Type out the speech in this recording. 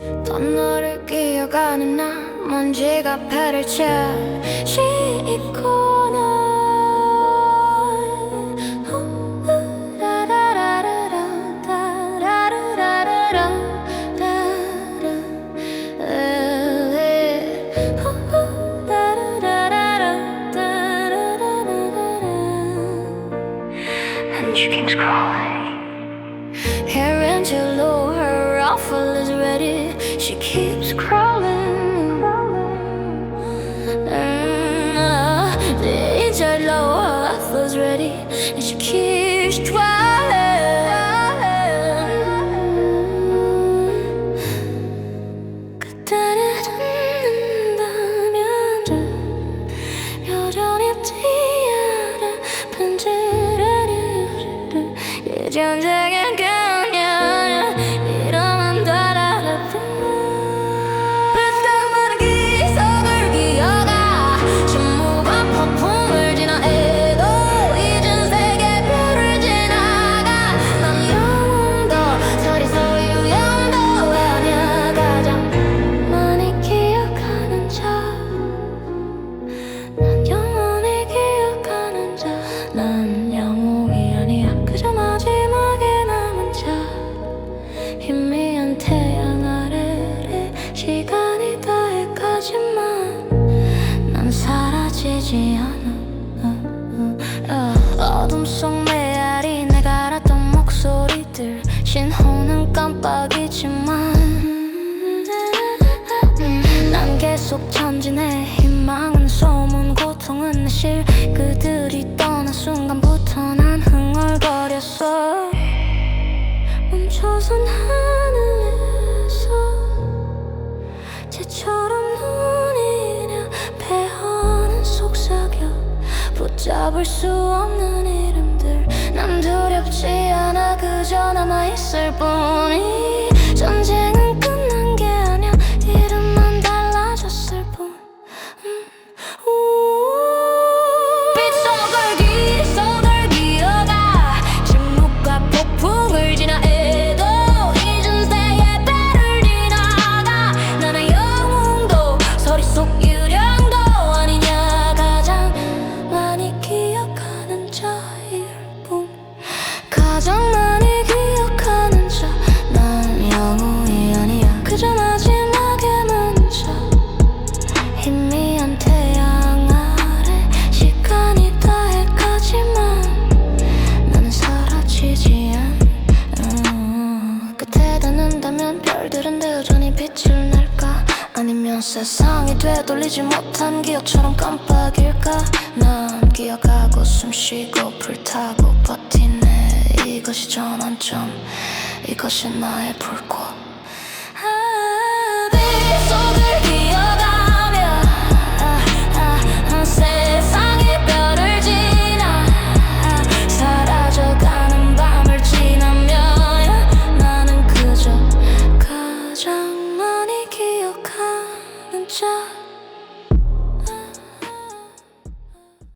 넌 너를 기억하는 나 먼지가 배를 차 씻고 crawling. Hair Angelo, her is ready. She keeps crawling. Mm, uh, the inside low, her awful is ready. And she keeps trying. 그때는 듣는다면 여전히 뛰어라 편지를 예전적인 사라지지 않아. 어, 어둠 속 메아리 내가 알았던 목소리들. 신호는 깜빡이지만 난 계속 전진해 희망은 소문 고통은 내실. 그들이 떠난 순간부터 난 흥얼거렸어. 멈춰선 하 붙잡을 수 없는 이름들. 난 두렵지 않아. 그저 남아있을 뿐이 가장 많이 기억하는 자난 영웅이 아니야. 그저 마지막에 자 희미한 태양 아래 시간이 다해가지만 나는 사라지지 않아. 끝에 닿는다면 별들은 여전히 빛을 낼까? 아니면 세상이 되돌리지 못한 기억처럼 깜빡일까? 난 기억하고 숨쉬고 불타고 버티네 이것이 전환점 이것이 나의 불꽃. 아, 빗속을 기어가며 아, 아, 아, 세상의 별을 지나 아, 사라져가는 밤을 지나며 나는 그저 가장 많이 기억하는 자.